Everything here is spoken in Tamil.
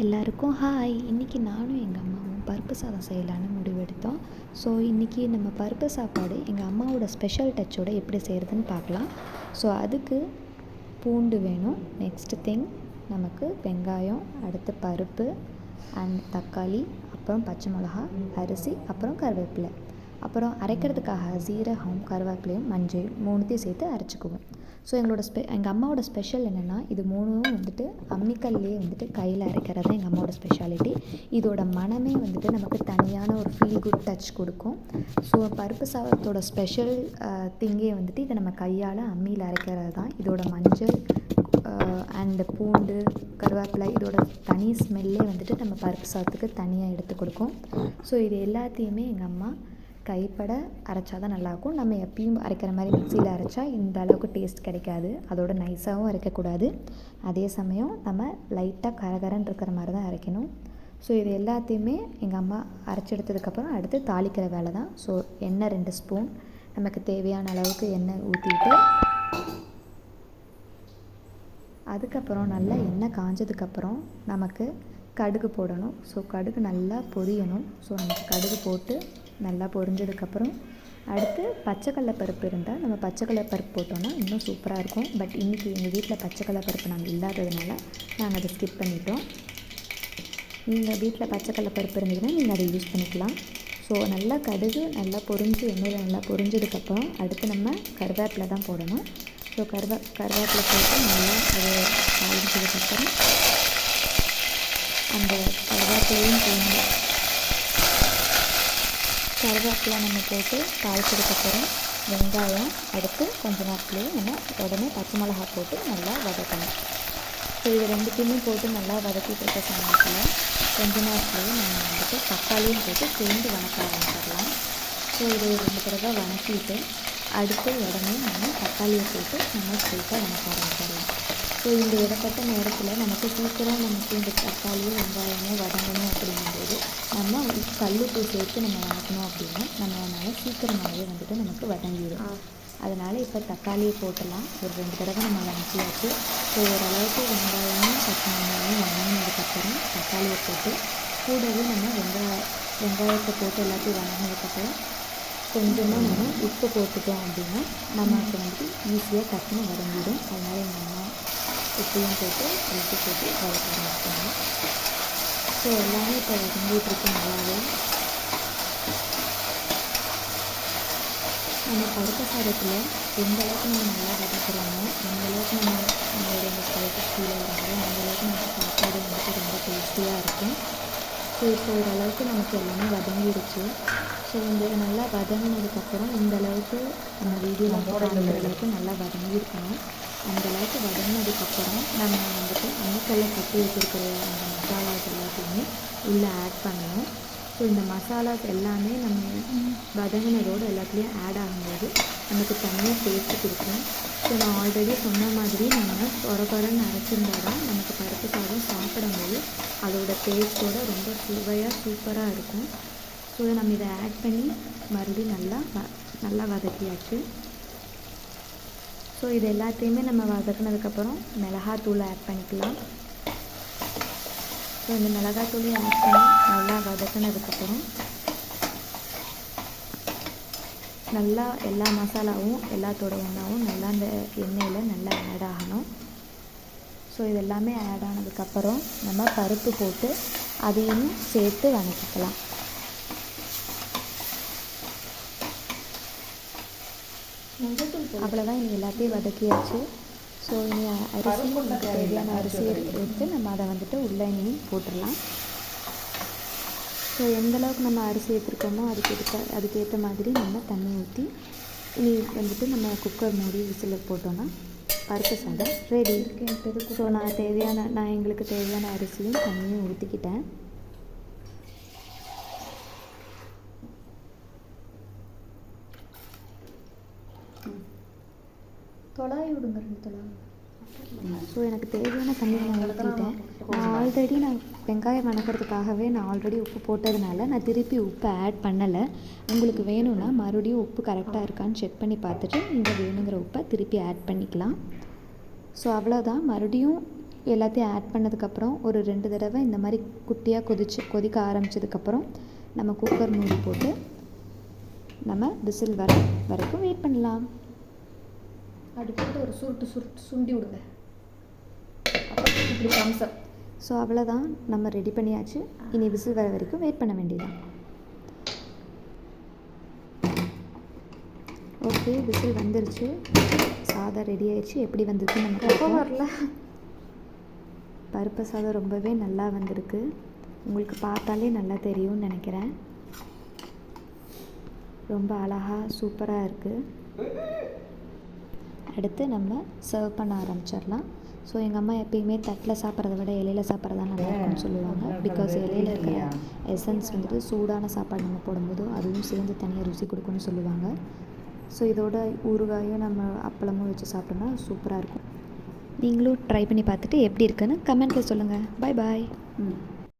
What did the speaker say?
எல்லாருக்கும் ஹாய் இன்றைக்கி நானும் எங்கள் அம்மாவும் பருப்பு சாதம் செய்யலான்னு முடிவெடுத்தோம். ஸோ இன்றைக்கி நம்ம பருப்பு சாப்பாடு எங்கள் அம்மாவோட ஸ்பெஷல் டச்சோட எப்படி செய்கிறதுன்னு பார்க்கலாம். ஸோ அதுக்கு பூண்டு வேணும். நெக்ஸ்ட் திங் நமக்கு வெங்காயம் அடுத்து பருப்பு அண்ட் தக்காளி அப்புறம் பச்சை மிளகா அரிசி அப்புறம் கருவேப்பிலை. அப்புறம் அரைக்கிறதுக்காக சீரகம் கருவேப்பிலையும் மஞ்சள் மூணுத்தையும் சேர்த்து அரைச்சிக்குவோம். ஸோ எங்களோட ஸ்பெ எங்கள் அம்மாவோட ஸ்பெஷல் என்னென்னா இது மூணும் வந்துட்டு அம்மிக்கல்லையே வந்துட்டு கையில் அரைக்கிறது தான் எங்கள் அம்மாவோட ஸ்பெஷாலிட்டி இதோட மனமே வந்துட்டு நமக்கு தனியான ஒரு ஃபீல் குட் டச் கொடுக்கும். ஸோ பருப்பு சாதத்தோட ஸ்பெஷல் திங்கே வந்துட்டு இதை நம்ம கையால் அம்மியில் அரைக்கிறது தான். இதோட மஞ்சள் அண்டு பூண்டு கருவேப்பிலை இதோட தனி ஸ்மெல்லே வந்துட்டு நம்ம பருப்பு சாதத்துக்கு தனியாக எடுத்து கொடுக்கும். ஸோ இது எல்லாத்தையுமே எங்கள் அம்மா கைப்பட அரைச்சா தான் நல்லாயிருக்கும். நம்ம எப்பயும் அரைக்கிற மாதிரி மிக்சியில் அரைச்சா இந்த அளவுக்கு டேஸ்ட் கிடைக்காது. அதோட நைஸாகவும் அரைக்கக்கூடாது. அதே சமயம் நம்ம லைட்டாக கரகரன்னு இருக்கிற மாதிரி தான் அரைக்கணும். ஸோ இது எல்லாத்தையுமே எங்கள் அம்மா அரைச்சி எடுத்ததுக்கப்புறம் அடுத்து தாளிக்கிற வேலை தான். ஸோ எண்ணெய் ரெண்டு ஸ்பூன் நமக்கு தேவையான அளவுக்கு எண்ணெய் ஊற்றிட்டு அதுக்கப்புறம் நல்லா எண்ணெய் காஞ்சதுக்கப்புறம் நமக்கு கடுகு போடணும். ஸோ கடுகு நல்லா பொரியணும். ஸோ நமக்கு கடுகு போட்டு நல்லா பொரிஞ்சதுக்கப்புறம் அடுத்து பச்சைக்கடல பருப்பு இருந்தால் நம்ம பச்சைக்கடல பருப்பு போட்டோன்னா இன்னும் சூப்பராக இருக்கும். பட் இன்றைக்கி எங்கள் வீட்டில் பச்சைக்கடல பருப்பு நாங்கள் இல்லாததுனால நாங்கள் அதை ஸ்கிப் பண்ணிட்டோம். நீங்கள் வீட்டில் பச்சைக்கடல பருப்பு இருந்ததுன்னா நீங்கள் அதை யூஸ் பண்ணிக்கலாம். ஸோ நல்லா கடுகு நல்லா பொரிஞ்சு எண்ணெயில் நல்லா பொரிஞ்சதுக்கப்புறம் அடுத்து நம்ம கருவேப்பிலை தான் போடணும். ஸோ கருவே கருவேப்பிலை போட்டு நல்லா அது தாளிச்சதுக்கப்புறம் அந்த கருவேப்பிலையும் போடணும் கருவேப்பிலை நம்ம போட்டு தாளிச்சதுக்கப்புறம் வெங்காயம் அடுத்து கொஞ்ச நேரத்துலேயே நம்ம உடனே பச்சை மிளகா போட்டு நல்லா வதக்கணும். ஸோ இது ரெண்டுத்தையுமே போட்டு நல்லா வதக்கிட்டு இருக்க சமயத்தில் கொஞ்ச நேரத்துலேயே நம்ம வந்துட்டு தக்காளியும் போட்டு சேர்ந்து வணக்க ஆரம்பிச்சிடலாம். ஸோ இது ரெண்டு தடவை வணக்கிட்டு அடுத்து உடனே நம்ம தக்காளியை போட்டு நம்ம ஸ்வீட்டாக வணக்க ஆரம்பிச்சிடலாம். ஸோ இந்த இடப்பட்ட நேரத்தில் நமக்கு சீக்கிரம் நமக்கு இந்த தக்காளியும் வெங்காயமும் வதங்கணும் அப்படிங்கும்போது நம்ம கல்லுப்பு சேர்த்து நம்ம வதக்கணும் அப்படின்னா நம்மளால சீக்கிரமாகவே வந்துட்டு நமக்கு வதங்கிடும் அதனால் இப்போ தக்காளியை போட்டலாம். ஒரு ரெண்டு தடவை நம்ம வதக்கியாச்சு. ஸோ ஓரளவுக்கு வெங்காயமும் பச்சை மிளகாயும் வதங்கினதுக்கப்புறம் தக்காளியை போட்டு கூடவே நம்ம வெங்காய வெங்காயத்தை போட்டு எல்லாத்தையும் வதங்கினதுக்கப்புறம் கொஞ்சமாக நம்ம உப்பு போட்டுட்டோம் அப்படின்னா நமக்கு வந்துட்டு ஈஸியாக டக்குன்னு வதங்கிடும். அதனால் எங்கள் அம்மா உப்பையும் போட்டு எல்லாத்தையும் போட்டு வதக்க ஆரம்பிச்சாங்க ஸோ எல்லாமே இப்போ வதங்கிட்டுருக்கு நல்லாவே. நம்ம பருப்பு சாதத்தில் எந்த அளவுக்கு நம்ம நல்லா வதக்குறோமோ எந்த அளவுக்கு நம்ம நம்மளுடைய இந்த ஸ்பைசஸ் கீழே வராங்களோ அந்த அளவுக்கு நமக்கு சாப்பாடு வந்துட்டு ரொம்ப டேஸ்டியாக இருக்கும். ஸோ இப்போ ஓரளவுக்கு நமக்கு எல்லாமே வதங்கிடுச்சு. ஸோ இந்த நல்லா வதங்கினதுக்கப்புறம் இந்த அளவுக்கு நம்ம வீடியோவில் காமிக்கிற அளவுக்கு நல்லா வதங்கியிருக்கணும். அந்த அளவுக்கு வதங்கினதுக்கப்புறம் நம்ம வந்துட்டு அம்மிக்கல்ல கட்டி வச்சுருக்கிற அந்த மசாலாஸ் எல்லாத்தையுமே உள்ளே ஆட் பண்ணணும். ஸோ இந்த மசாலாஸ் எல்லாமே நம்ம வதங்கினதோடு எல்லாத்துலேயும் ஆட் ஆகும்போது நமக்கு தனியாக டேஸ்ட்டு கொடுக்கும். ஸோ நான் ஆல்ரெடி சொன்ன மாதிரி நம்ம கொர கொரன்னு அரைச்சிருந்தா தான் நமக்கு பருப்பு சாதம் சாப்பிடும்போது அதோட டேஸ்ட்டோட ரொம்ப சுவையாக சூப்பராக இருக்கும். ஸோ நம்ம இதை ஆட் பண்ணி மறுபடியும் நல்லா வ நல்லா வதக்கியாச்சு. ஸோ இது எல்லாத்தையுமே நம்ம வதக்குனதுக்கப்புறம் மிளகாத்தூளை ஆட் பண்ணிக்கலாம். ஸோ இந்த மிளகாத்தூளையும் ஆட் பண்ணி நல்லா வதக்குனதுக்கப்புறம் நல்லா எல்லா மசாலாவும் எல்லாத்தோட எண்ணெயும் நல்லா அந்த எண்ணெயில் நல்லா ஆட் ஆகணும். ஸோ இது எல்லாமே ஆட் ஆனதுக்கப்புறம் நம்ம பருப்பு போட்டு அதையும் சேர்த்து வதக்கிக்கலாம். அவ்வளோதான் இனி எல்லாத்தையும் வதக்கியாச்சு. ஸோ இனி அரிசி நமக்கு தேவையான அரிசி எடுத்து நம்ம அதை வந்துட்டு உள்ளே இனி போட்டுடலாம். ஸோ எந்த அளவுக்கு நம்ம அரிசி எடுத்துருக்கோமோ அதுக்கு எடுத்த அதுக்கேற்ற மாதிரி நம்ம தண்ணி ஊற்றி இனி வந்துட்டு நம்ம குக்கர் மூடி விசில் போட்டோன்னா பருப்பு சாதம் ரெடி ஸோ நான் தேவையான நான் எங்களுக்கு தேவையான அரிசியும் தண்ணியும் ஊற்றிக்கிட்டேன் தொலாய் விடுங்க ரெண்டு தொலாய் ஸோ எனக்கு தேவையான தண்ணி நான் ஊற்றிட்டேன் நான் ஆல்ரெடி நான் வெங்காயம் வணக்கிறதுக்காகவே நான் ஆல்ரெடி உப்பு போட்டதுனால நான் திருப்பி உப்பு ஆட் பண்ணலை. உங்களுக்கு வேணும்னா மறுபடியும் உப்பு கரெக்டாக இருக்கான்னு செக் பண்ணி பார்த்துட்டு நீங்கள் வேணுங்கிற உப்பை திருப்பி ஆட் பண்ணிக்கலாம். ஸோ அவ்வளோதான் மறுபடியும் எல்லாத்தையும் ஆட் பண்ணதுக்கப்புறம் ஒரு ரெண்டு தடவை இந்த மாதிரி குட்டியாக கொதிச்சு கொதிக்க ஆரம்பிச்சதுக்கப்புறம் நம்ம குக்கர் மூடி போட்டு நம்ம விசில் வர வரைக்கும் வெயிட் பண்ணலாம். அப்படி போட்டு ஒரு சுருட்டு சுருட்டு சுண்டி விடுங்க. இப்படி கம்சம் ஸோ அவ்வளோதான் நம்ம ரெடி பண்ணியாச்சு. இனி விசில் வர வரைக்கும் வெயிட் பண்ண வேண்டியதான் ஓகே விசில் வந்துருச்சு. சாதம் ரெடி ஆயிடுச்சு. எப்படி எப்போ பார்ப்போம். வரல. பருப்பு சாதம் ரொம்பவே நல்லா வந்திருக்கு. உங்களுக்கு பார்த்தாலே நல்லா தெரியும்னு நினைக்கிறேன். ரொம்ப அழகாக சூப்பராக இருக்குது அடுத்து நம்ம சர்வ் பண்ண ஆரம்பிச்சிடலாம். ஸோ எங்கள் அம்மா எப்பயுமே தட்டில் சாப்பிட்றத விட இலையில சாப்பிட்றது தான் நல்லா இருக்கும்னு சொல்லுவாங்க. பிகாஸ் இலையில இருக்கிற எசன்ஸ் வந்துட்டு சூடான சாப்பாடு நம்ம போடும்போது அதுவும் சேர்ந்து தனியாக ருசி கொடுக்கும்னு சொல்லுவாங்க. ஸோ இதோட ஊறுகாயும் நம்ம அப்பளமும் வச்சு சாப்பிட்டோம்னா சூப்பராக இருக்கும். நீங்களும் ட்ரை பண்ணி பார்த்துட்டு எப்படி இருக்குன்னு கமெண்ட்டில் சொல்லுங்கள் பை பாய் ம்.